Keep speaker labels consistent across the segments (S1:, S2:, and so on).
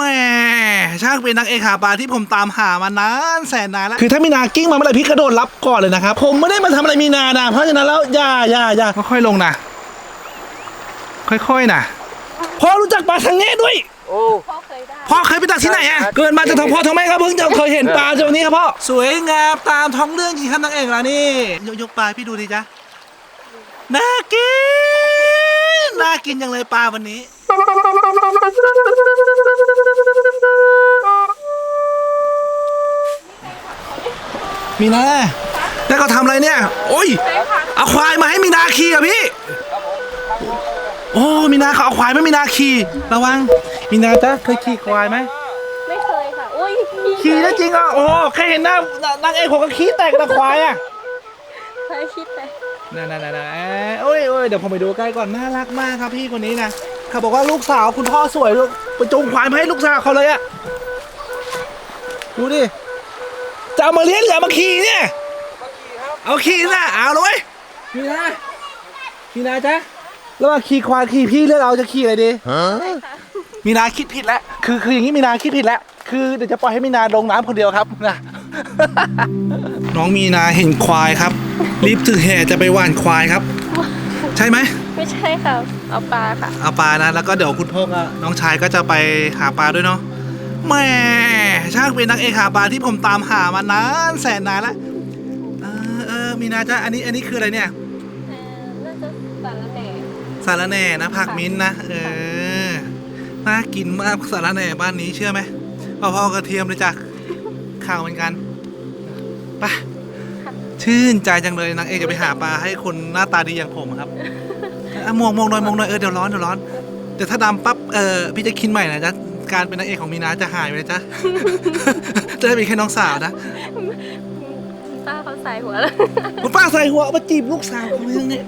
S1: แหม่ช่างเป็นนางเอกหาปลาที่ผมตามหามานานแสนนานแล้วคือถ้ามีนากิ้งมาเมื่อไหร่พี่กระโดดรับก่อนเลยนะครับ ผมไม่ได้มาทำอะไรมีนานะเพราะฉะนั้นแล้วอย่าอย่าอย่าค่อยๆลงนะ ค่อยๆนะพ่อรู้จักปลาทังเง่ด้วย
S2: โอ้
S3: พ่อเคยได้
S1: พ่อเคยไปตักที่ไหนอะเกิดมาจากท้องพ่อท้องแม่ครับเพิ่งจะเคยเห็นปลาจากวันนี้ครับพ่อ สวยงามตามท้องเรื่องจริงครับนางเอกแล้วนี่ยกยกปลาให้พี่ดูดิจ๊ะน่ากินน่ากินจังเลยปลาวันนี้ มีนาแล้วเขาทำอะไรเนี่ย โอ้ย เอาควายมาให้มีนาขี่อะพี่ โอ้ มีนาเขาเอาควายไม่มีนาขี่ ระวัง มีนาจ๊ะเคยขี่ควายไหม
S3: ไม่เคยค่ะ อุ้ย
S1: ขี่ได้จริงอะ โอ้แค่เห็นหน้านางเอกผมก็ขี้แตกกับควายอะ
S3: เคยคิดแต่
S1: นั่นนั่นนั่นโอ้ยโอ้ยเดี๋ยวผมไปดูใกล้ก่อน น่ารักมากครับพี่คนนี้นะ เขาบอกว่าลูกสาวคุณพ่อสวยลูกไปจงควายมาให้ลูกสาวเขาเลยอะดูดิจะเอามาเลี้ยงหรือเอามาขี่เนี่ยเอาขี่นะเอาเลยมีนามีนาจ๊ะระหว่าขี่ควายขี่พี่เลือกเอาจะขี่อะไรดีมีนาคิดผิดแล้วคือคืออย่างนี้มีนาคิดผิดแล้วคือเดี๋ยวจะปล่อยให้มีนาลงน้ำคนเดียวครับนะน้องมีนาเห็นควายครับ รีบถือแห่จะไปหว่านควายครับ ใช่ไหม
S3: ไม่ใช่ค่ะ เอาปลาค่ะ
S1: เอาปลานะ แล้วก็เดี๋ยวคุณพ่อกับน้องชายก็จะไปหาปลาด้วยเนาะแหม่ช่างเป็นนักเอกหาปลาที่ผมตามหามานานแสนนานแล้วเออเออมีนาจ้ะอันนี้อันนี้คืออะไรเนี่ย
S3: เอ่อน่าจะสารแหน่
S1: สาระแหน่นะผักมิ้นท์นะเออน่ากินมากสาระแหน่บ้านนี้เชื่อไหมพอๆกระเทียมเลยจ้ะข้าวเหมือนกันไปชื่นใจจังเลยนางเอกจะไปหาปลาให้คนหน้าตาดีอย่างผมครับ อะมองมองหน่อยมองหน่อยเออเดี๋ยวร้อนเดี๋ยวร้อนเดี๋ยวถ้าดำปั๊บเออพี่จะคิดใหม่นะจ๊ะการเป็นนางเอกของมีนาจะหายไปนะจ๊ะจะได้เป็นแค่น้องสาวนะ
S3: ป้าเขาใส่หัวแล้ว
S1: คุณป้าใส่หัวเอามาจีบลูกสาวเขาเรื่องนี้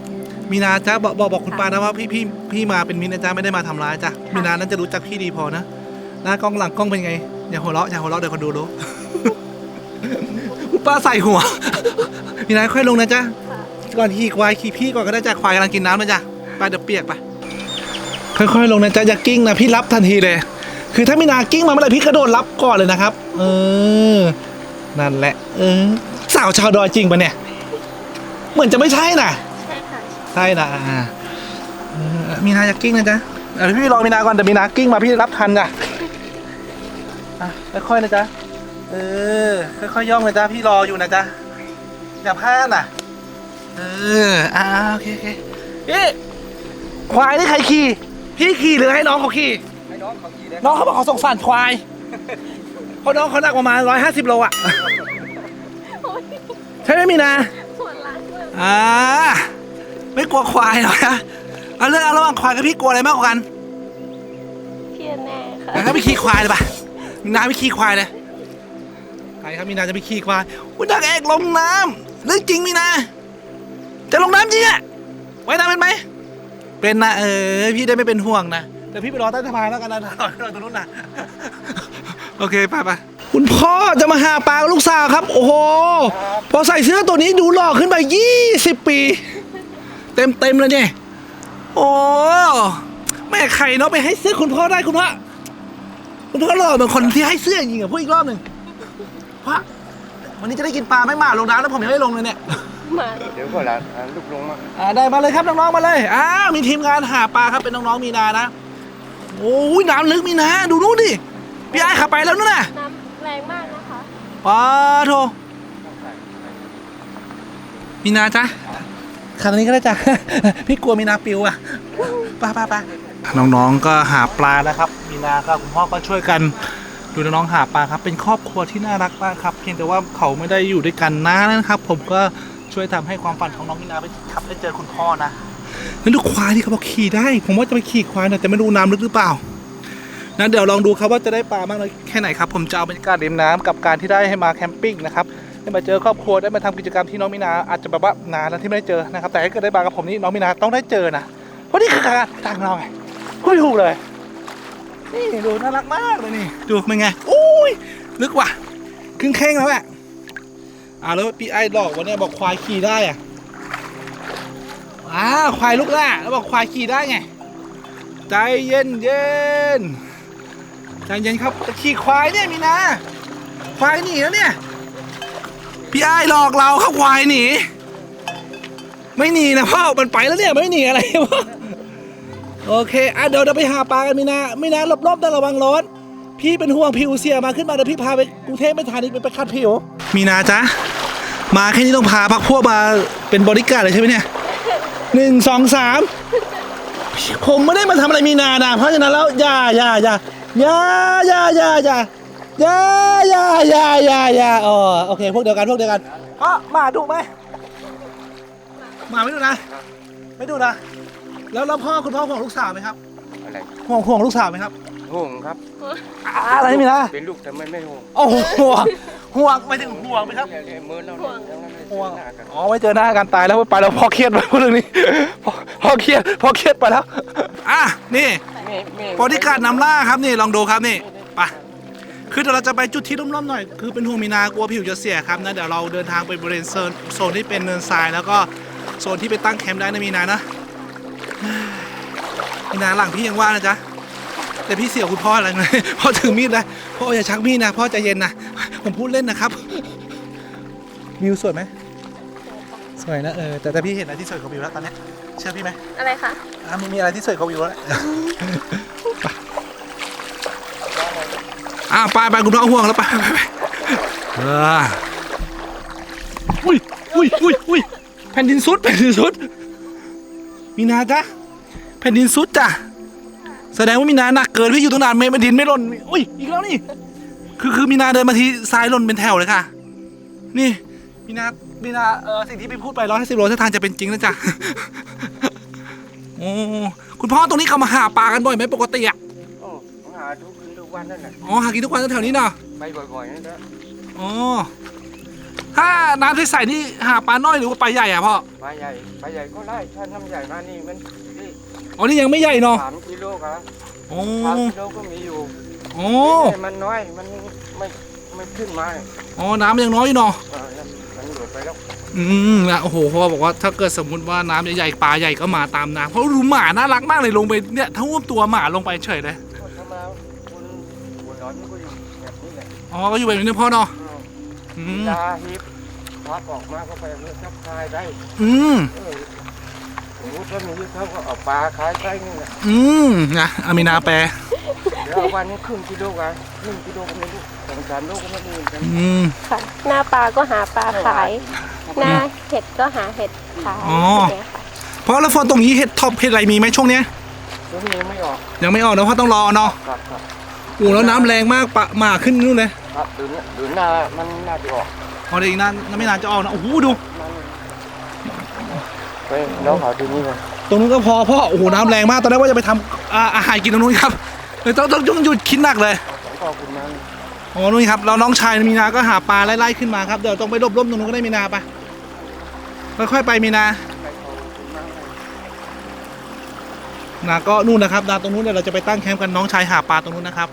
S1: มีนาจ้าบอกบอกบอกคุณป้านะว่าพี่พี่พี่มาเป็นมิตรนะจ้าไม่ได้มาทำร้ายจ้ะมีนานั้นจะรู้จักพี่ดีพอนะหน้ากล้องหลังกล้องเป็นไงอย่าหัวเราะอย่าหัวเราะเดี๋ยวคนดูรู้คุณป้าใส่หัว มีนาค่อยลงนะจ้าก่อนขี่ควายขี่พี่ก่อนก็ได้จ้ะควายกำลังกินน้ำนะจ้ะ ไปเดี๋ยวเปียกไปค่อยๆลงนะจ้ะอย่ากิ้งนะพี่รับทันทีเลย คือถ้ามีนากิ้งมาเมื่อไหร่พี่กระโดดรับก่อนเลยนะครับ เออ นั่นแหละ เออ สาวชาวดอยจริงปะเนี่ย เหมือนจะไม่ใช่น่ะ
S3: ใช่ค่ะ
S1: ใช่นะอ่าเออมีนาอยากกิ้งนะจ๊ะเดี๋ยวพี่รอมีนาก่อนเดี๋ยวมีนากิ้งมาพี่รับทันจ้ะอะค่อยๆนะจ๊ะ เออ ค่อยๆย่องนะจ๊ะพี่รออยู่นะจ๊ะอย่าพลาดน่ะ เออ อ่าโอเคโอเคพี่ ควายนี่ใครขี่ พี่ขี่หรือให้น้องเขาขี่
S2: ให้น้องเขาขี่ได้
S1: น้องเขาบอกเขาสงสารควาย เพราะน้องเขาหนักประมาณร้อยห้าสิบโลอะ
S3: โอ้ย
S1: ใช่ไหมมีนา
S3: ส่วนล้างด้วย
S1: อ่า ไม่กลัวควายหรอกนะเอาเรื่องเอาระหว่างควายกับพี่กลัวอะไรมากกว่ากัน
S3: เพียแน่ค่ะ
S1: งั้นก็ไปขี่ควายเลยป่ะมีนาไปขี่ควายเลยไปครับมีนาจะไปขี่ควายอุ้ยนางเอกลงน้ำเรื่องจริงมีนา จะลงน้ำจริงอะไว้น้ำเป็นไหม เป็นนะเออพี่ได้ไม่เป็นห่วงนะแต่พี่ไปรอใต้สะพานแล้วกันนะรอตรงนู้นนะโอเคไปไปคุณพ่อจะมาหาปลาลูกสาวครับ โอ้โหพอใส่เสื้อตัวนี้ดูหล่อขึ้นไป20 ปี เต็มเต็มเลยเนี่ยโอ้แม่ไข่เนาะไปให้เสื้อคุณพ่อได้คุณพ่อคุณพ่อหล่อเหมือนคนที่ให้เสื้อจริงอะพูดอีกรอบหนึ่งพ่อวันนี้จะได้กินปลาไม่หมาลงน้ำแล้วผมยังไม่ลงเลยเนี่ย
S3: มา
S2: เดี๋ยวก็หลานลูกลงมา
S1: อ่าได้มาเลยครับน้องๆมาเลยอ้าวมีทีมงานหาปลาครับเป็นน้องๆมีนานะโอ้ยน้ำลึกมีนาดูนู่นดิพี่ไอ้ขับไปแล้วนู่นน่ะ
S3: น้ำแรงมากนะคะ
S1: ปาโทมีนาจ้ะขับตรงนี้ก็ได้จ้ะ พี่กลัวมีนาปิวอะไป้าป้าป้าน้องๆก็หาปลานะครับ มีนากับคุณพ่อก็ช่วยกันดูน้องๆหาปลาครับ เป็นครอบครัวที่น่ารักมากครับ เพียงแต่ว่าเขาไม่ได้อยู่ด้วยกันนานนะครับ ผมก็ ช่วยทำให้ความฝันของน้องมีนาไปขับได้เจอคุณพ่อนะนั่นดูควายที่เขาบอกขี่ได้ ผมว่าจะไปขี่ควายนะแต่ไม่รู้น้ำลึกหรือเปล่านะเดี๋ยวลองดูครับว่าจะได้ปลามากน้อยแค่ไหนครับ ผมจะเอาบรรยากาศริมน้ำกับการที่ได้ให้มาแคมปิ้งนะครับได้มาเจอครอบครัวได้มาทำกิจกรรมที่น้องมีนาอาจจะแบบว่านานแล้วที่ไม่ได้เจอนะครับ แต่ถ้าเกิดได้มากับผมนี่น้องมีนาต้องได้เจอนะเพราะนี่คือการทางเราไงพูดไม่ถูกเลย นี่ดูน่ารักมากเลยนี่ดูเป็นไงอุ้ยลึกว่ะครึ่งแข้งแล้วแหละ อ่าแล้วพี่ไอ้หลอกวันนี้บอกควายขี่ได้อะอ้าวควายลุกแล้วแล้วบอกควายขี่ได้ไง ใจเย็นเย็นใจเย็นครับจะขี่ควายเนี่ยมีนาควายหนีแล้วเนี่ย พี่ไอ้หลอกเราครับควายหนี ไม่หนีนะพ่อ มันไปแล้วเนี่ยไม่หนีอะไรพ่อโอเค อะเดี๋ยวเราไปหาปลากันมีนาไม่นาหลบๆนะระวังร้อน พี่เป็นห่วงผิวเสียมาขึ้นมาเดี๋ยวพี่พาไปกรุงเทพไม่ทันอีกไปไปคัดผิว มีนาจ๊ะ มาแค่นี้ต้องพาพักพวกมาเป็นบริการดเลยใช่ไหมเนี่ยหนึ่งสองสามผมไม่ได้มาทำอะไรมีนานะเพราะฉะนั้นแล้วอย่าอย่าอย่าอย่าอย่าอย่าอย่าอย่าอย่าอย่าอย่าอย่าอ๋อโอเค พวกเดียวกันพวกเดียวกันพ่อหมาดุไหมหมาไม่ดุนะ ไม่ดุนะ แล้วแล้วพ่อคุณพ่อห่วงลูกสาวไหมครับ
S2: อะไร
S1: ห่วงห่วงลูกสาวไหมครับ
S2: ห่วงครับ
S1: อะไรมีนะ
S2: เป็นลูกทำไมไม่ห่วง
S1: โอ้โหห่วงห่วงไม่ถึงห่วงไหมครับ
S2: เนี่ยมือเรา
S3: ห่วง
S2: เนี่ยยังไม่ได้
S1: ห่วง
S2: หน้ากัน
S1: อ๋อไว้เจอหน้ากันตายแล้วไปแล้วพ่อเครียดไปพูดเรื่องนี้พ่อพ่อเครียดพ่อเครียดไปแล้วอะนี่
S2: ไม่ไม่
S1: บริการนำล่าครับนี่ลองดูครับนี่ไปคือเดี๋ยวเราจะไปจุดที่ร่มๆหน่อย คือเป็นห่วงมีนากลัวผิวจะเสียครับนะเดี๋ยวเราเดินทางไปบริเวณโซนโซนที่เป็นเนินทรายแล้วก็โซนที่ไปตั้งแคมป์ได้นะมีนานะมีนาหลังพี่ยังว่านะจ๊ะ แต่พี่เสียวคุณพ่ออะไรเลยพ่อถือมีดนะพ่ออย่าชักมีดนะพ่อใจเย็นนะผมพูดเล่นนะครับวิวสวยไหมสวยนะเออแต่แต่พี่เห็นอะไรที่สวยกว่าวิวแล้วตอนเนี้ยเชื่อพี่ไหม
S3: อะไรคะ
S1: อะมันมีอะไรที่สวยกว่าวิวแล้วอะไปไปคุณพ่อห่วงแล้วไปไปไปไปเอออุ้ยอุ้ยอุ้ยอุ้ยแผ่นดินสุดแผ่นดินสุดมีนาจ้ะแผ่นดินสุดจ้ะ แสดงว่ามีนาหนักเกินพี่อยู่ตรงนานไม่ดินไม่หล่นอุ้ยอีกแล้วนี่ คือคือมีนาเดินมาทีซ้ายหล่นเป็นแถวเลยค่ะ นี่มีนามีนาเออสิ่งที่พี่พูดไปร้อยห้าสิบโลท่าทางจะเป็นจริงนะจ๊ะโอ้คุณพ่อตรงนี้เขามาหาปลากันบ่อยไหมปกติอะ
S2: โอ้หาทุกคืนทุกวันนั่นแหละ
S1: อ๋อหากินทุกวันแถวๆนี้เนาะ
S2: ไปบ่อยๆนั่นแหละ
S1: อ๋อถ้าน้ำใสๆนี่หาปลาน้อยหรือว่าปลาใหญ่อะพ่อ
S2: ปลาใหญ่ปลาใหญ่ก็ได้ถ้าน้ำใหญ่มานี่มันนี่
S1: อ๋อนี่ยังไม่ใหญ่เนาะ
S2: สามกิโลครับ
S1: โอ้
S2: สามกิโลก็มีอยู่
S1: โอ้
S2: แต่มันน้อยมันไม่ไม่ขึ้นมาเนี่ย
S1: อ๋อน้ำยังน้อยอยู่เนาะ
S2: เออนั่นมันหลุดไปแล้ว
S1: อืมนะโอ้โหพ่อบอกว่าถ้าเกิดสมมุติว่าน้ำใหญ่ๆปลาใหญ่ก็มาตามน้ำเพราะรู้หมาน่ารักมากเลยลงไปเนี่ยท่วมตัวหมาลงไปเฉยเลย
S2: ถ้ามาคุณหัวร้อนมันก็อยู่แบบนี้แหละ
S1: อ๋อก็อยู่แบบนี้นะพ่อเนาะ
S2: อ้าว
S1: อืม
S2: ยาฮิปพับออกมาก็ไปเลือกทับคายได้
S1: อืม
S2: เออสมมติว่ามีเขาก็เอาปลาขายใกล้นี่แหละ
S1: อืมนะอามินาแปล
S2: เดี๋ยวเอาวันนี้ครึ่งกิโลกันครึ่งกิโลก็ไม่รู้สองสามโลก็ไม่รู้เหมือนกัน
S1: อืม
S3: ค่ะ หน้าปลาก็หาปลาขาย หน้าเห็ดก็หาเห็ดขาย
S1: อ๋อ
S3: อ ย่างเงี้ยค่ะ
S1: เพราะแล้วฟอนตรงนี้เห็ดท็อปเห็ดอะไรมีไหมช่วงเนี้ย
S2: ช่วงนี้ยังไม่ออก
S1: ยังไม่ออกนะเพราะต้องรอเนาะ
S2: ครับครับ
S1: โอ้แล้วน้ำแรงมากปะหมาขึ้นนู่นเลย
S2: ครับเดูเนี่ยดูหน้ามันน่าจะออก
S1: พอเดี๋ยวอีกนานไม่นานจะออกนะโอ้โหดู
S2: ไปแล้วเขาที่นี่เลย
S1: ตรงนู้นก็พอพ่อโอ้โหน้ำแรงมากตอนแรกว่าจะไปทำอ่าอาหารกินตรงนู้นครับเลยต้องต้องต้องหยุดคิดหนักเลย
S2: ของพ่อคุณนั้น
S1: อ๋อนู่นครับเราน้องชายมีนาก็หาปลาไล่ๆขึ้นมาครับเดี๋ยวต้องไปรบร่มตรงนู้นก็ได้มีนาไปค่อยๆไปมีนา
S2: ไปเขาคุณนั้น
S1: นาก็นู่นนะครับนาตรงนู้นเดี๋ยวเราจะไปตั้งแคมป์กันน้องชายหาปลาตรงนู้นนะครับ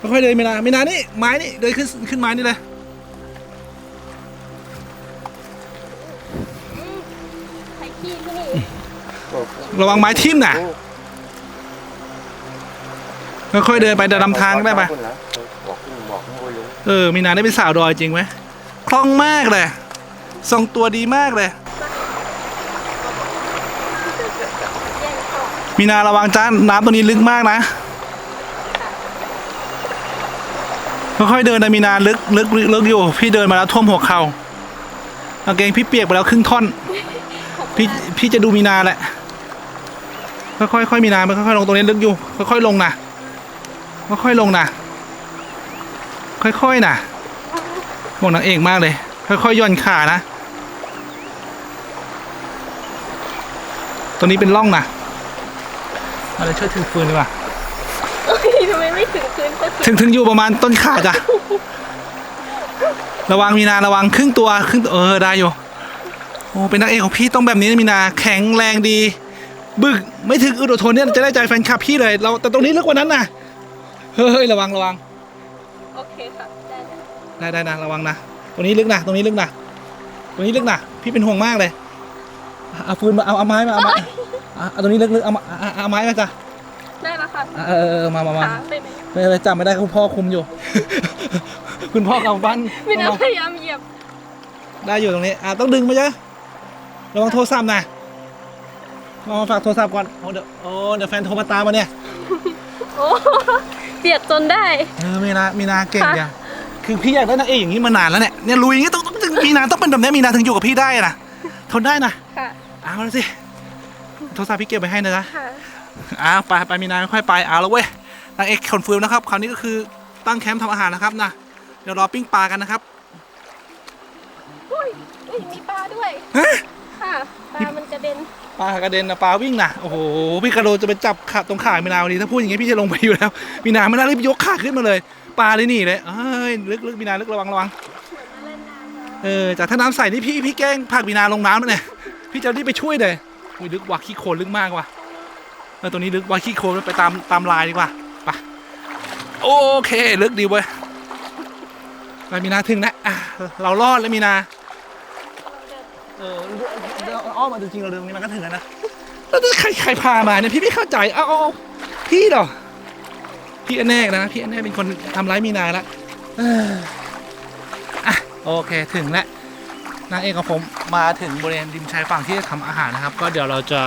S1: ค่อยๆเดินมีนามีนานี่ไม้นี่เดินขึ้นขึ้นไม้นี่เลย ระวังไม้ทิ่มน่ะค่อยๆเดินไปเดินนำทางได้ปะ
S2: คุณเหรอบอกคุณบอกโอ้ยลุง
S1: เออ มีนาได้เป็นสาวดอยจริงไหมคล่องมากเลยทรงตัวดีมากเลย มีนาระวังจ้าน้ำตรงนี้ลึกมากนะค่อยๆเดินนะมีนาลึกลึกลึกอยู่ พี่เดินมาแล้วท่วมหัวเข่ากางเกงพี่เปียกไปแล้วครึ่งท่อน พี่พี่จะดูมีนาแหละ ค่อยๆค่อยๆมีนาไปค่อยๆลงตรงนี้ลึกอยู่ค่อยๆลงนะค่อยๆลงนะค่อยๆนะบอกนางเอกมากเลย ค่อยๆย่อนขานะตรงนี้เป็นร่องนะอะไรช่วยถือฟืนดีกว่า
S3: เอ้ยทำไมไม่ถึงคืนก็ถึง
S1: ถึงถึงอยู่ประมาณต้นขาจ้ะระวังมีนาระวังครึ่งตัวครึ่งตัวเออได้อยู่โอ้เป็นนักเอกของพี่ต้องแบบนี้นะมีนาแข็งแรงดี บึกไม่ถึงอุดทนเนี่ยจะได้ใจแฟนคลับพี่เลย เราแต่ตรงนี้ลึกกว่านั้นนะเฮ้ยระวังระวัง
S3: โอเคค่ะได้ได้
S1: ได้ได้นะระวังนะตรงนี้ลึกนะตรงนี้ลึกนะตรงนี้ลึกนะพี่เป็นห่วงมากเลยเอาฟืนมาเอาเอาไม้มาเอาไม้อะเอาตรงนี้ลึกๆเอามาเอาเอาเอาไม้มาจ้ะ
S3: ได้แล้วค่ะ
S1: เออเออเออมามามา
S3: ขาไปไหน
S1: ไม่ไม่จำไม่ได้คุณพ่อคุมอยู่ คุณพ่อกำปั้น
S3: มีน้ำพยายามเหยียบ
S1: ได้อยู่ตรงนี้อะต้องดึงมาเยอะระวังโทรศัพท์นะ มามาฝากโทรศัพท์ก่อนโอ้เดี๋ยวโอ้เดี๋ยวแฟนโทรมาตามมาเนี่ย
S3: โอ้เปียกจนได้
S1: เออมีนามีนาเก่ง
S3: ค่ะ
S1: เนี่ยคือพี่อยากได้นางเอกอย่างนี้มานานแล้วเนี่ยเนี่ยลุยอย่างนี้ต้องต้องต้องมีนาต้องเป็นแบบนี้มีนาถึงอยู่กับพี่ได้นะทนได้นะ
S3: ค่ะ
S1: เอาละสิโทรศัพท์พี่เก็บไปให้นะจ๊ะ
S3: ค่ะ
S1: อ้าวไปไปมีนาค่อยๆไปเอาแล้วเว้ยนางเอกคอนฟิวนะครับคราวนี้ก็คือตั้งแคมป์ทำอาหารนะครับนะเดี๋ยวรอปิ้งปลากันนะครับ
S3: อุ้ยอุ้ยมีปลาด้วย
S1: ฮะ
S3: ค่ะปลามันกระเด็น
S1: ปลากระเด็นนะปลาวิ่งนะโอ้โหพี่กระโดดจะไปจับขาตรงขามีนาวันนี้ถ้าพูดอย่างงี้พี่จะลงไปอยู่แล้วมีนาไม่น่ารีบยกขาขึ้นมาเลยปลาเลยหนี่เลยเอ้ยลึกลึกมีนาลึกระวังระวังเออจากถ้าน้ำใสนี่พี่พี่แกล้งผลักมีนาลงน้ำแล้วเนี่ยพี่จะรีบไปช่วยเลยอุ้ยลึกว่ะขี้โคลนลึกมากว่ะเออตรงนี้ลึกว่ะขี้โคลนไปตามตามลายดีกว่าไปโอเคลึกดีเว้ยไปมีนาถึงแล้วอะเรารอดแล้วมีนาเออ อ้อมมาจริงๆเราเดินตรงนี้มันก็ถึงแล้วนะแล้วใครใครพามาเนี่ยพี่ไม่เข้าใจเอ้าเอพี่เหรอพี่อนแน่นะ พี่อนแน่เป็นคนทำร้ายมีนาละอะโอเคถึงแล้วนางเอกของผมมาถึงบริเวณริมชายฝั่งที่จะทำอาหารนะครับ ก็เดี๋ยวเราจะ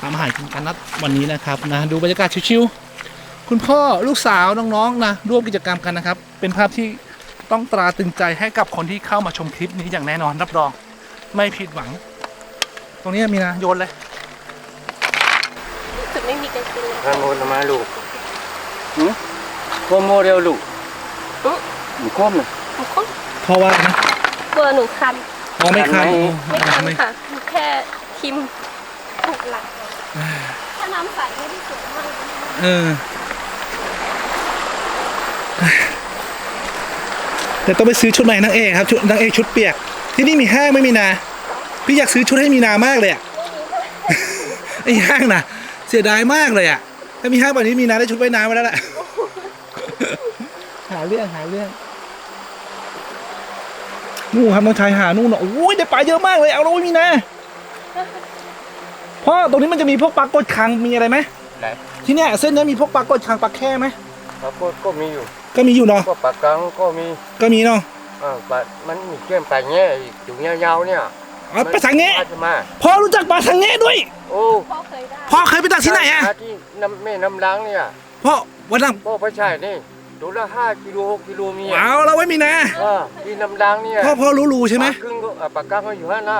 S1: ทำอาหารกินกันนัดวันนี้นะครับนะดูบรรยากาศชิวๆคุณพ่อลูกสาวน้องๆนะร่วมกิจกรรมกันนะครับ เป็นภาพที่ต้องตราตึงใจให้กับคนที่เข้ามาชมคลิปนี้อย่างแน่นอนรับรอง ไม่ผิดหวัง ตรงนี้มีนะโยนเลย
S3: สุดไม่มีกางเกงเลย
S2: ทางโน้นมาลูกหืมโคมโมเดลลูก
S3: อุ๊ย
S2: หนูโคมน่ะ
S3: โอ้โห
S1: เพราะว่านะ
S3: กลัวหนูคัน
S1: อ๋อไม่คัน
S3: ไม่คัน
S1: ไม่
S3: ค่ะแค่ทิมถูกหลักถ้าน้ำใสไม่ได้สวยมาก
S1: เออแต่ต้องไปซื้อชุดใหม่นางเอกครับชุดนางเอกชุดเปียก ที่นี่มีห้างไหม่มีนา พี่อยากซื้อชุดให้มีนามากเลยอะไอ้ห้างน่ะเสียดายมากเลยอะถ้ามีห้างแบบนี้มีนาได้ชุดว่ายน้ำมาแล้วแหละหาเรื่องหาเรื่องนู่นครับน้องชายหานู่นน่ะโอ้ยได้ปลาเยอะมากเลยเอาแล้วมีนาพ่อตรงนี้มันจะมีพวกปลากดคังมีอะไรไหม
S2: ไหน
S1: ที่เนี่ยเส้นเนี้ยมีพวกปลากดคังปลาแค่ไหม
S2: ปลาโคตรก็มีอยู่
S1: ก็มีอยู่เนาะ
S2: ก็ปลากังก็มี
S1: ก็มีเนาะ
S2: อ่าปลามันมีเกลี้ยงปลาแง่อีกอยู่ยาวๆเนี่ย
S1: อ๋อปลาสังเงะ
S2: มันจะมา
S1: พ่อรู้จักปลาสังเงะด้วย
S2: โอ้
S3: พ่อเคยได้
S1: พ่อเคยไปตักที่ไหนอะ
S2: ปลาที่น้ำแม่น้ำล้างเนี่ย
S1: พ่อวันนั้น
S2: ก็ไม่ใช่นี่ตัวละห้ากิโลหกกิโลมีอะ
S1: ว้าวเราไว้มีนะ
S2: อ่าที่น้ำล้างเนี่ย
S1: พ่อพ่อรู้รูใช่ไหม
S2: ปลาครึ่งก็อ่าปลากังก็อยู่ห้านะ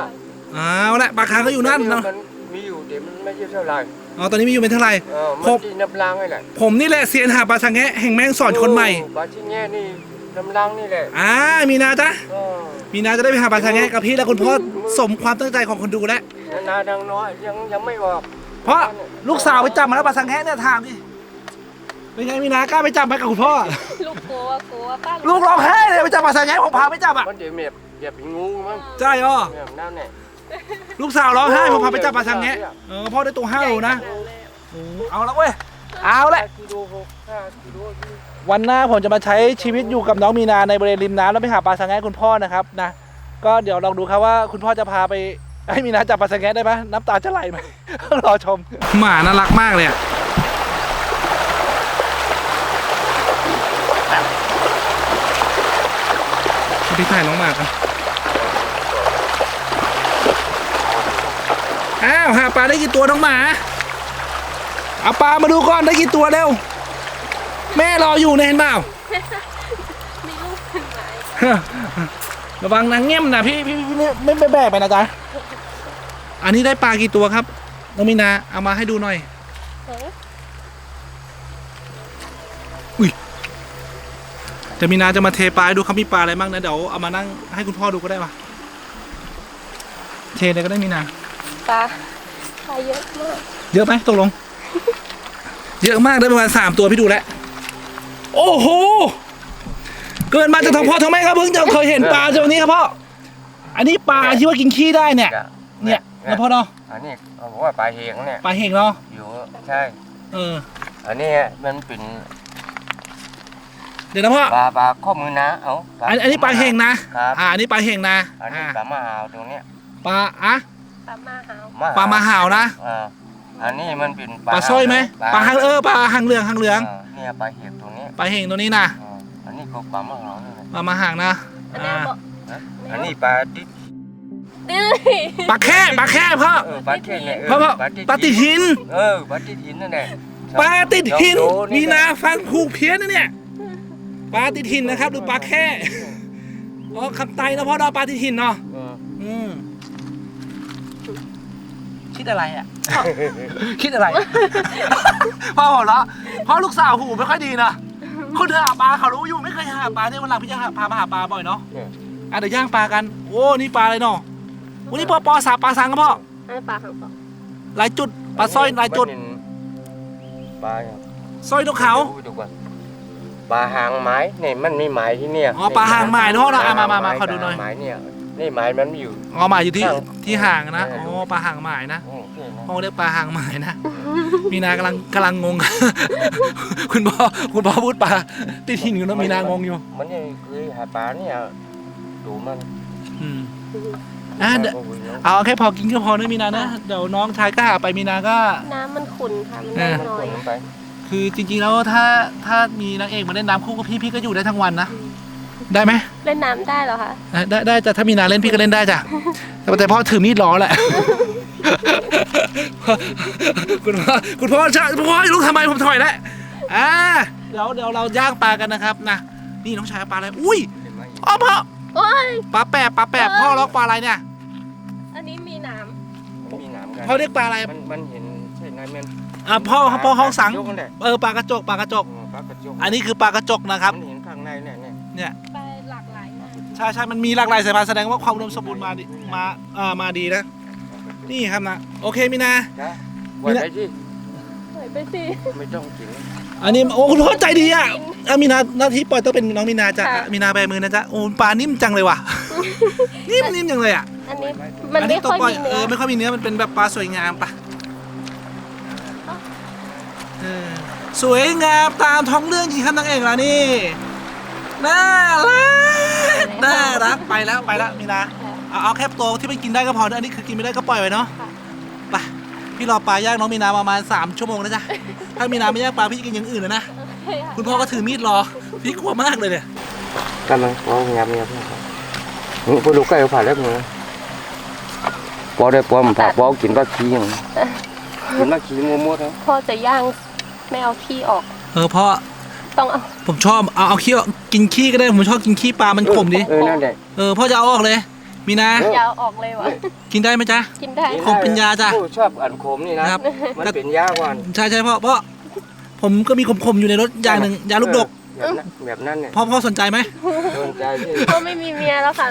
S1: เอาละปลาคางก็อยู่นั่นเนาะ
S2: มันมีอยู่เดี๋ยวมันไม่ใช่เท่าไหร่
S1: อ๋อตอนนี้มีอยู่เป็นเท่าไหร่
S2: เออมัน
S1: ผม
S2: ที่น้ำล้างนี่แหละ
S1: ผมนี่แหละเซียนหาปลาสังเงะแห่งแมงสอนคนใหม่
S2: โอ้ปลาที่แง่นี่น้ำล้างนี่แหละ
S1: อ่ามีนาจ้ะ
S2: เออ
S1: มีนาจะได้ไปหาปลาสังเงะกับพี่และคุณพ่อสมความตั้งใจของคนดูแล้ว
S2: นาดังน้อยยังยังไม่บอก
S1: เพราะลูกสาวไปจับมาแล้วปลาสังเงะเนี่ยถามดิเป็นไงมีนากล้าไปจับไหมกับคุณพ่อ
S3: ลูกกลัวกลัวป้า
S1: ลูกร้องไห้เลยไปจับปลาสังเงะผมพาไปจับอะ
S2: มันเดี๋ยวเมียบอย่าไปงูมั้ง
S1: ใช่อ๋อ
S2: เนี่ยนั่นแหละ
S1: ลูกสาวร้องไห้ผมพาไปจับปลาสังเงะเออพ่อได้ตัวห้าโลนะ เอาละเว้ยเอาละ
S2: ห้ากิโลหกห้ากิโลยี่
S1: วันหน้าผมจะมาใช้ชีวิตอยู่กับน้องมีนาในบริเวณริมน้ำแล้วไปหาปลาสังแงะคุณพ่อนะครับนะก็เดี๋ยวลองดูครับว่าคุณพ่อจะพาไปให้มีนาจับปลาสังแงะได้ไหมน้ำตาจะไหลไหม รอชม หมาน่ารักมากเลยอะพี่ถ่ายน้องหมากันอ้าวหาปลาได้กี่ตัวน้องหมาเอาปลามาดูก่อนได้กี่ตัวเร็ว แม่รออยู่เนี่ยเห็นเปล่า
S3: มีลูกถึงไหน
S1: ระวังนางเงี้ยมนะพี่พี่พี่ไม่ไม่ไม่แบกไปนะจ๊ะอันนี้ได้ปลากี่ตัวครับน้องมีนาเอามาให้ดูหน่อย
S3: เอ๊ะ
S1: เดี๋ยวมีนาจะมาเทปลาให้ดูครับมีปลาอะไรบ้างนะเดี๋ยวเอามานั่งให้คุณพ่อดูก็ได้ปะเทเลยก็ได้มีนา
S3: ปลาปลาเยอะมาก
S1: เยอะไหมตกลง เยอะมากได้ประมาณสามตัวพี่ดูแล้ว โอ้โห เกินมาจากท้องพ่อท้องแม่ครับเพิ่งจะเคยเห็นปลาจากวันนี้ครับพ่อ อันนี้ปลาที่ว่ากินขี้ได้เนี่ย เนี่ยนะพ่อเนาะ
S2: อันนี้เขาบอกว่าปลาเฮงเนี่ย
S1: ปลาเห็งเนาะ
S2: อยู่ใช่
S1: เออ
S2: อันนี้มันเป็น
S1: เดี๋ยวนะพ่อ
S2: ปลาปลาข้อมือนะเอาปลา
S1: อันอันนี้ปลาเห็งนะครับอ่าอันนี้ปลาเห็งนะ
S2: อันนี้
S1: อ่า
S2: ปลามาหาวตรงเนี้ย
S1: ปลาอะ
S3: ปลามาหาว
S2: มา
S1: ปลามาหาวนะ
S2: อ่าอันนี้มันเป็น
S1: ปลาสร้อยไหมปลาหางเออปลาหางเหลืองหางเหลือง
S2: เนี่ยปลาเห็บตัวนี้
S1: ปลาเหงตัวนี้นะ
S2: อ่าอันนี้ก็ปลามะหาวนี่แหละ
S1: ปลามาหางนะ
S3: อันนี้
S1: อ่า
S3: บอก
S2: นะอันนี้ปลาดิบ
S3: ดื้อ
S1: ปลาแค่ปลาแค่พ่อ
S2: เออปลาเค็เนี่ยเออ
S1: พ่อพ่อปลาติดหิน
S2: เออปลาติดหินนั่นแหละ
S1: ปลาติดหิน
S2: ลองดู
S1: มีนาฟังผูกเพี้ยนนะเนี่ยปลาติดหินนะครับหรือปลาแค่อ๋อคำไตนะพ่อเนาะปลาติดหินเนาะ
S2: เออ
S1: อืมคิดอะไรอะ คิดอะไร พ่อหัวเราะพ่อลูกสาวหูไม่ค่อยดีนะ คนเธอหาปลาเขารู้อยู่ไม่เคยหาปลาเนี่ยวันหลังพี่จะหาพามาหาปลาบ่อยเนาะ
S2: เนี่ย
S1: อะเดี๋ยวย่างปลากัน โอ้นี่ปลาอะไรเนาะวันนี้ปอปอสาปลาสังครับพ่อ
S3: อันนี้ปลาหางปลา
S1: หลายจุดปลาสร้อยหลายจุด
S2: มันเป็นปลาอย่าง
S1: สร้อยนกเขา
S2: ดูก่อนปลาหางไม้เนี่ยมันมีไม้ที่เนี่ย
S1: อ๋อปลาหางไม้เนอะเราเอามามามาขอดูหน่อย
S2: ปลไม้เนี่ยนี่ไม้มันมีอยู่
S1: อ๋อหมายอยู่ที่
S2: ข้าง
S1: ที่ห่างนะ
S2: เออ
S1: อ๋
S2: ดู
S1: อปลาห่างหมายนะ
S2: อืมนี่นะ
S1: พ่อเรียกปลาห่างหมายนะ มีนากำลังกำลังงง คุณพ่อคุณพ่อพูดปลาติดหินอยู่นะมีนางงอยู่
S2: มันยังเคยหาปลาเนี่ยดูมัน
S1: อืมอะเดี๋ยว
S2: ปลาวิ่งเนอะ
S1: เอาแค่พอกินก็พอนะมีนานะเดี๋ยวน้องชายก็หาไปมีนาก็
S3: น้ำมันขุ่นค่ะมัน
S1: เออ
S3: น้อย
S2: ลงไป
S1: คือจริงๆแล้วถ้าถ้ามีนางเอกมาเล่นน้ำคู่กับพี่พี่ก็อยู่ได้ทั้งวันนะได้ไหม
S3: เล่นน้ำได้เหรอคะ
S1: อะได้ได้จ้ะถ้ามีนาเล่นพี่ก็เล่นได้จ้ะแต่แต่พ่อถือมีดรอแหละ คุณพ่อคุณพ่อใช่คุณพ่อลูกทำไมผมถอยแล้วอ่าเดี๋ยวเดี๋ยวเราย่างปลากันนะครับนะนี่น้องชายเอาปลาอะไรอุ้ย
S2: เห็นไหม
S1: อ๋อพ่อ
S3: โอ้ย
S1: ปลาแปบปลาแปบพ่อล็อกปลาอะไรเนี่ย
S3: อันนี้มีน้
S2: มันมีหนามกัน
S1: พ่อเรียกปลาอะไร
S2: มันมันเห็นใช่ไหมมัน
S1: อะพ่อพ่อห้องสัง
S2: ยกนั่นแหละ
S1: เออปลากระจกปลากระจก
S2: อืมปลากระจก
S1: อันนี้คือปลากระจกนะครับ
S2: มันเห็นข้างในเนี่ยเนี่ย
S1: เนี่ยำ
S3: ปลาหลากหลายมาก
S1: ใช่ใช่มันมีหลากหลายสายพันธุ์แสดงว่าความอุดมสมบูรณ์มาดีมาเอ่ามาดีนะ นี่ครับนะโอเคมีนา
S2: จ้ะปล่อยไปที่
S3: ปล่อยไปสิ
S1: Dạ.
S2: ไม่ต้องกิน
S1: อันนี้โอ้คุณพ่อใจดีอะอะมีนาหน้าที่ปล่อยต้องเป็นน้องมีนาจ้ะ
S3: ค่ะ
S1: มีนาแบมือนะจ๊ะโอ้ปลานิ่มจังเลยว่ะ นิ่มนิ่มจังเลยอะ
S3: อันนี้มัน
S1: อั
S3: ไม่
S1: ตัว
S3: ค่อย
S1: ปล่อย
S3: มี
S1: เอ
S3: เนื้อ
S1: อไม่ค่อยมีเนื้อมันเป็นแบบปลาสวยงามปะเออสวยงามตามท้องเรื่องจริงครับนางเอกแล้วนี่น่ารักน่ารักไปแล้วไปแล้วมีนา เอาเอาแค่ตัวที่มันกินได้ก็พอนะอันนี้คือกินไม่ได้ก็ปล่อยไว้เนาะ
S3: ค่ะ
S1: ไปพี่รอปลาย่างน้องมีนาประมาณ3ชั่วโมงนะจ๊ะ ถ้ามีนาไม่ย่างปลาพี่จะกินอย่างอื่นเลยนะ
S3: โอเคค่ะ
S1: คุณพ่อก็ถือมีดรอ พี่กลัวมากเลยเนี่ย
S2: กำลังเอาเงียบเงียบนะครับมึงไปดูใกล้เอาผ่านแล้วมึงปอได้ปอมนผ่าปอกินปลาขี้อย่างกินปลาขี้มัวๆนะ
S3: พ่อจะย่างไม่เอาขี้ออก
S1: เออพ่อ
S3: ต้องเอา
S1: ผมชอบเอาเอาขี้ออกกินขี้ก็ได้ผมชอบกินขี้ปลามันขมดิ
S2: เออนั่นแหละ
S1: เออพ่อจะเอาออกเลย มีนา
S3: ยาวออกเลยวะ
S1: กินได้ไหมจ๊ะ
S3: กินได้
S1: ขมเป็นยาจ้ะ
S2: ผู้ชอบอันขมนี่นะครับ มันเป็นยาก่อน
S1: ใช่ใช่พ่อพ่อผมก็มีขมๆอยู่ในรถอย่างหนึ่งยาลูกดก
S2: เออแบบนั้นแบบนั้นเนี่ย
S1: พ่อพ่อสนใจไหม
S2: โดนใจที่
S3: พ่อไม่มีเมียแล้วค่ะ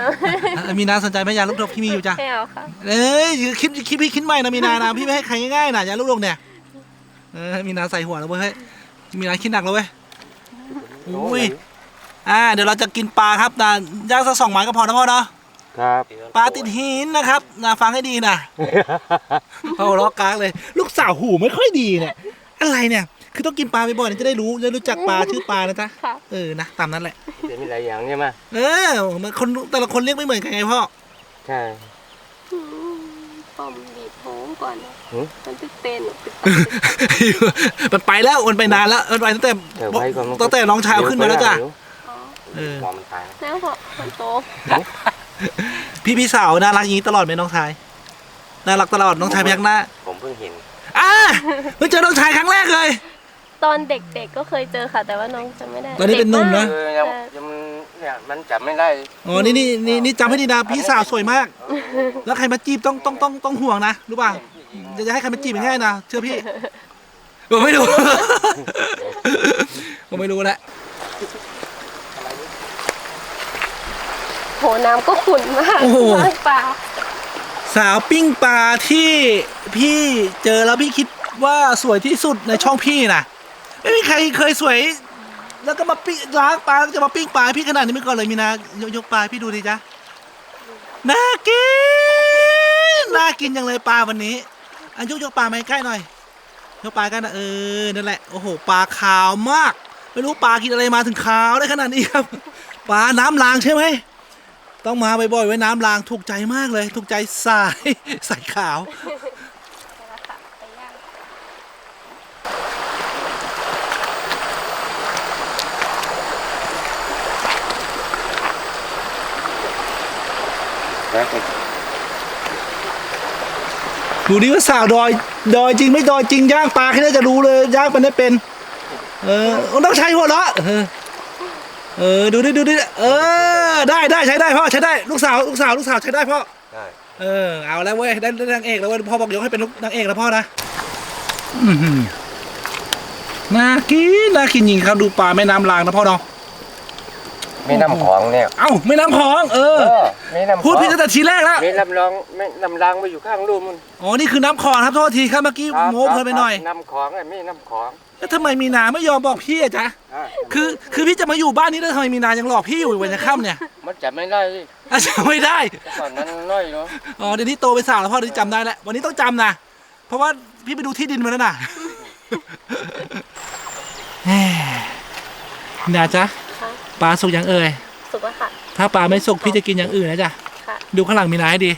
S1: อะมีนาสนใจไหมยาลูกดกที่มีอยู่จ้ะ
S3: ไม่เอาค่ะ
S1: เอ้ยคิดคิดพี่คิดใหม่นะมีนานะพี่ไม่ให้ใครง่ายๆนะยาลูกดกเนี่ยเออมีนาใส่หัวแล้วเว้ยเฮ้ยมีนาคิดหนักแล้วเว้ยอุ้ยอ่าเดี๋ยวเราจะกินปลาครับนะย่างสักสองไม้ก็พอนะพ่อเนาะ
S2: ครับ
S1: ปลาติดหินนะครับนะฟังให้ดีนะโอ้ล้อกากเลย ลูกสาวหูไม่ค่อยดีเนี่ยอะไรเนี่ยคือต้องกินปลาบ่อยๆเนี่ยจะได้รู้จะรู้จักปลาชื่อปลานะจ๊ะ
S3: ค่ะ
S1: เออนะตามนั้นแหละ
S2: จะมีหลายอย่างใช่ไหม
S1: เออมันคนแต่ละคนเรียกไม่เหมือนกันไงพ่อ
S2: ใช่
S3: อืมพ่อมันดีดโถงก่อนนะ
S2: หือ
S3: มันติดเต้นหรอกติด
S1: มันไปแล้วมันไปนานแล้วมันไปตั้งแต่
S2: แต่ไว้ก่อนมันก็
S1: ตั้งแต่น้องชายเอาขึ้นมาแล้วจ้ะ
S2: เดี๋ย
S3: อ๋อ
S1: เออ
S2: หัวมันตาย
S3: แล้วพอมันโต
S1: พี่พี่สาวน่ารักอย่างนี้ตลอดไหมน้องชาย น่ารักตลอดน้องชายพยักหน้า
S2: ผมเพิ่งเห็น
S1: อ่าเพิ่งเจอน้องชายครั้งแรกเลย
S3: ตอนเด็กๆก็เคยเจอค่ะ แต่ว่าน้องจำไม่ได้
S1: ตอนนี้เป็นหนุ่มนะ
S3: ด็ก
S2: เอ
S3: มา
S2: อกยังยังเนี่ยมันจับไม่ได้
S1: อ๋อนี่นี่นี่นี่จำให้ดีนะพี่สาวสวยมาก แล้วใครมาจีบต้องต้องต้องต้องห่วงนะรู้ป่ะจะจะให้ใครมาจีบง่ายๆนะเชื่อพี่ผมไม่รู้ ผมไม่รู้แหละ
S3: หน้ำก็ขุ่นมาก
S1: โอ้โห
S3: มากปลา
S1: สาวปิ้งปลาที่พี่เจอแล้วพี่คิดว่าสวยที่สุดในช่องพี่นะไม่มีใครเคยสวย แล้วก็มาปิ้งล้างปลาแล้วจะมาปิ้งปลาให้พี่ขนาดนี้ไม่ก่อนเลยมีนายกยกปลาให้พี่ดูดิจ้ะน่ากินน่ากินจังเลยปลาวันนี้อันยกยกปลามาให้ใกล้หน่อยยกปลากันนะเออนั่นแหละโอ้โหปลาขาวมาก ไม่รู้ปลากินอะไรมาถึงขาวได้ขนาดนี้ครับ ปลาน้ำลางใช่ไหม ต้องมาบ่อยๆไว้น้ำลางถูกใจมากเลย ถูกใจสายสายขาว ดูดิว่าสาวดอย ดอยจริงไม่ดอยจริงย่างปลาแค่นี้จะรู้เลยย่างมันได้เป็น เออต้องใช้หัวเราะ เออเออดูดิดูดิเออได้ได้ใช้ได้พ่อใช้ได้ลูกสาวลูกสาวลูกสาวใช้ได้พ่อ
S2: ได้
S1: เออเอาแล้วเว้ยได้ได้นางเอกแล้วเว้ยพ่อบอกยกให้เป็นลูกนางเอกแล้วพ่อนะอื้อหือน่ากินน่ากินจริงครับดูปลาแม่น้ำลางนะพ่อเนาะ
S2: มีน้ำของเนี่ย
S1: เอ้าแม่น้ำของเออ
S2: เออมีน้ำของ
S1: พูดผิดตั้งแต่ทีแรกแล้ว
S2: มีน้ำรองไม่น้ำรางมาอยู่ข้างรูมัน
S1: อ๋อ นี่คือน้ำของครับโทษทีครับเมื่อกี้
S2: ครับ
S1: โม้เพลินไปหน่อย
S2: ครับน้ำของไอ้มีน้ำของ
S1: แล้วทำไมมีนาไม่ยอมบอกพี่อะจ๊ะ
S2: อะ
S1: คือคือพี่จะมาอยู่บ้านนี้แล้วทำไมมีนายังหลอกพี่อยู่วันจะค่ำเนี่ย
S2: มันจับไม่ได้สิ
S1: อาจจะไม่ได้
S2: แต่ก่อนนั้นน้อยเนาะ
S1: อ๋อเดี๋ยวนี้โตไปนสาวแล้วพ่อเดี๋ยวนี้จำได้แล้ว วันนี้ต้องจำนะ เพราะว่าพี่ไปดูที่ดินมาแล้วนะแหม่มีนาจ๊ะ
S3: ค่ะ
S1: ปลาสุกยังเอ่ย
S3: สุกแล้วค่ะ
S1: ถ้าปลาไม่สุกพี่จะกินอย่างอื่นนะจ๊ะ
S3: ค่ะ
S1: ดูข้างหลังมีนาให้ดี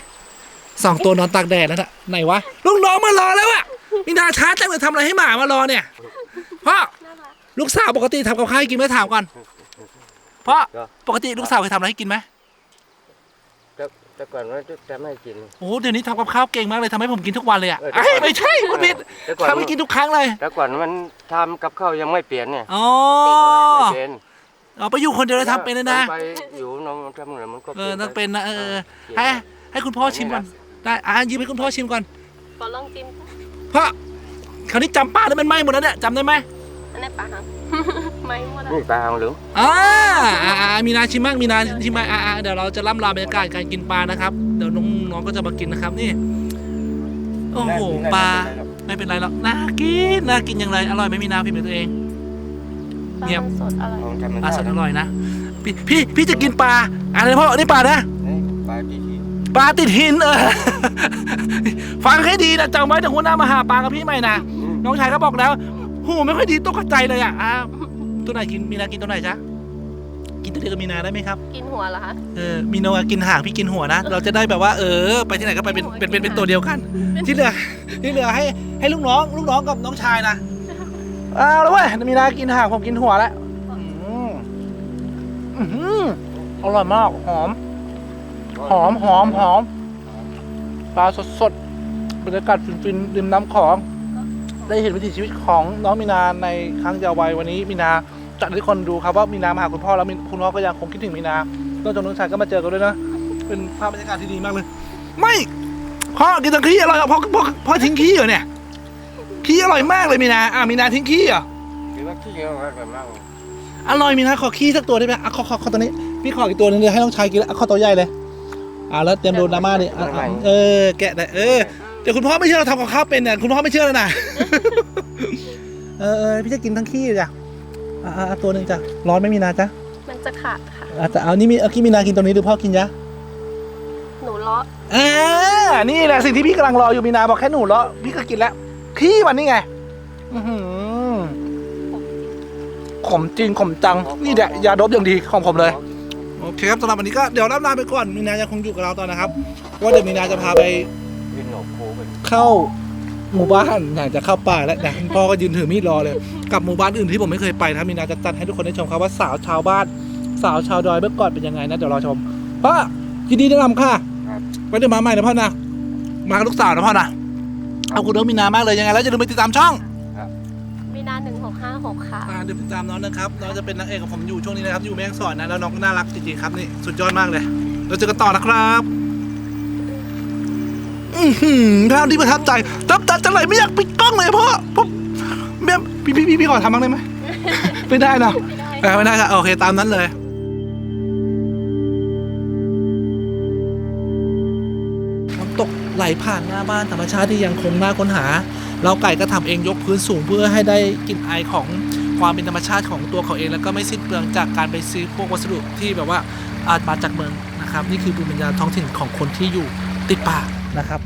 S1: สองตัวนอนตากแดดแล้วน่ะไหนวะลูกน้องมารอแล้วอะมีนาช้าจังเลยทำอะไรให้หมามารอเนี่ย พ่อ
S3: น่ารัก
S1: ลูกสาวปกติทำกับข้าวให้กินไหมถามก่อนพ่อปกติลูกสาวเคยทำอะไรให้กินไหม
S2: แต่แต่ก่อนว่าจะไม่ให้กิน
S1: โอ้เดี๋ยวนี้ทำกับข้าวเก่งมากเลยทำให้ผมกินทุกวันเลยอะ
S2: เออ
S1: เอ้ยไม่ใช่คุณผิด
S2: แต่ก่อน
S1: ทำให้กินทุกครั้งเลย
S2: แต่ก่อนมันทำกับข้าวยังไม่เปลี่ยนเนี่ย
S1: อ๋อ
S2: ไม่เป็น
S1: เอาไปอยู่คนเดียวเลยทำเป็นเลยนะ
S2: ไปอยู่น้องทำอะไรมันก็
S1: เออต้องเป็นนะเออเออ
S2: เปลี่
S1: ให้
S2: ยน
S1: ให้คุณพ่อชิมก่อนได้อะยืมให้คุณพ่อชิมก่อน
S3: ขอลองจิ้ม
S1: พ่อคราวนี้จำป้าได้มันไหมหมดแล้วเนี่ยจำได้ไหม
S3: อันนี้ปลาหาง ไม่หมดอะ
S2: นี่ปลาหางเหลือง
S1: อ่าอ่าอ่ามีนาชิมมากมีนาชิมมากอ่าอ่าเดี๋ยวเราจะล่ำลาบรรยากาศการกินปลานะครับ เดี๋ยวน้องน้องก็จะมากินนะครับนี่ โอ้โหปลาไม่เป็นไรหรอกน่ากินน่ากินอย่างไรอร่อยไหม่มีนาพิมพ์ตัวเอง
S3: ปลา
S1: เงียบ
S3: มันสดอร่อย
S2: ของธรรม
S1: ปลา
S2: ชา
S1: ส
S2: ติ
S1: ดอร่อยนะพี่พี่พี่จะกินปลาอะไรนะพ่ออันนี้ปลานะ
S2: นี่ปลาที่ที่
S1: ปลาติดหินเออ ฟังให้ดีนะจำไว้ถึงหัวหน้ามาหาปลากับพี่ใหม่นะน้องชายก็บอกแล้ว หูไม่ค่อยดีตกใจเลยอะอ่าตัวไหนกินมีนากินตัวไหนจ๊ะกินตัวเดียวกับมีนาได้ไหมครับ
S3: กินหัวเหรอคะ
S1: เออมีโนกินหางพี่กินหัวนะเราจะได้แบบว่าเออ ไปที่ไหนก็ไปเป็นเป็นเป็นเป็นตัวเดียวกัน ที่เหลือที่เหลือให้ให้ลูกน้องลูกน้องกับน้องชายนะเอาแล้วเว้ยมีนากินหางผมกินหัวแล้วอืมอื้อหืออร่อยมากหอม หอมหอมหอมปลาสดสดๆบรรยากาศฟินๆริมน้ำของ ได้เห็นวิถีชีวิตของน้องมีนาในครั้งยาววัยวันนี้มีนาจัดให้คนดูครับว่ามีนามาหาคุณพ่อแล้วมีคุณพ่อก็ยังคงคิดถึงมีนานอกจากน้องชายก็มาเจอกันด้วยนะเป็นภาพบรรยากาศที่ดีมากเลย ไม่พ่อกินทั้งขี้อร่อยอะพ่อพ่อพ่อทิ้งขี้เหรอเนี่ยขี้อร่อยมากเลยมีนาอะมีนาทิ้งขี้เหรอ
S2: หรือว่าที่เยอะกันมาก
S1: อร่อยมีนาขอขี้สักตัวได้ไหมอะขอขอขอตัวนี้พี่ขออีกตัวหนึงเลยให้น้องชายกินแล้วอะขอตัวใหญ่เลยอะแล้วเตรียมโดนดราม่าดิอะอะเออแกะได้เออ เดี๋ยวคุณพ่อไม่เชื่อเราทำกับข้าวเป็นเนี่ยคุณพ่อไม่เชื่อแล้วนะ เออเออพี่จะกินทั้งขี้เลยจ้ะอะอะอะตัวหนึ่งจ้ะร้อนไหม่มีนาจ้ะ
S3: มันจะขาดค่ะ
S1: อาจจะเอานี่มีเอากี้มีนากินตัวนี้หรือพ่อกินยะ
S3: หนูเลาะ
S1: อ่านี่แหละสิ่งที่พี่กำลังรออยู่มีนาบอกแค่หนูแล้วพี่ก็กินแล้วขี้มันนี่ไงอื้อหือขมจริงขมจังนี่แหละยาดบอย่างดีของผมเลย โอเคครับสำหรับวันนี้ก็เดี๋ยวรับลาไปก่อนมีนายังคงอยู่กับเราตอนนะครับเพราะว่าเดี๋ยวมีนาจะพาไป
S2: วินโนโคไป
S1: เข้าหมู่บ้านอยากจะเข้าป่าแล้วนะคุณพ่อก็ยืนถือมีดรอเลยกับหมู่บ้านอื่นที่ผมไม่เคยไปนะครับมีนาจะจัดให้ทุกคนได้ชมครับว่าสาวชาวบ้าน สาวชาวดอยเมื่อก่อนเป็นยังไงนะเดี๋ยวรอชมพ่อยินดีแนะนำค่ะ
S2: ครับ
S1: ไว้เดี๋ยวมาใหม่นะพ่อนะมากับลูกสาวนะพ่อนะเอาคุณเลิฟมีนามากเลยยังไงแล้วอย่าลืมไปติดตามช่อง
S3: มีนาหนึ่งหกห้าหกค่ะ
S1: อ่าเดี๋ยวติดตามน้องนะครับน้องจะเป็นนางเอกของผมอยู่ช่วงนี้นะครับอยู่แม่ฮ่องสอนนะแล้วน้องก็น่ารักจริงๆครับนี่สุดยอดมากเลยเราเจอกันต่อนะครับ อือหือภาพที่ประทับใจตับตัดจะไหลไม่อยากปิดกล้องเลยพ่อผมแม่พี่พี่พี่พี่ขอทำบ้างได้ไหม ไม่ได้เนาะ
S3: ไม่ได้
S1: เออไม่ได้ครับโอเคตามนั้นเลย น้ำตกไหลผ่านหน้าบ้านธรรมชาติที่ยังคงน่าค้นหา เราไก่ก็ทำเองยกพื้นสูงเพื่อให้ได้กลิ่นไอายของความเป็นธรรมชาติของตัวเขาเอง แล้วก็ไม่สิ้นเปลืองจากการไปซื้อพวกวัสดุที่แบบว่าอาจมาจากเมืองนะครับ นี่คือภูมิปัญญาท้องถิ่นของคนที่อยู่ ติดป่านะครับ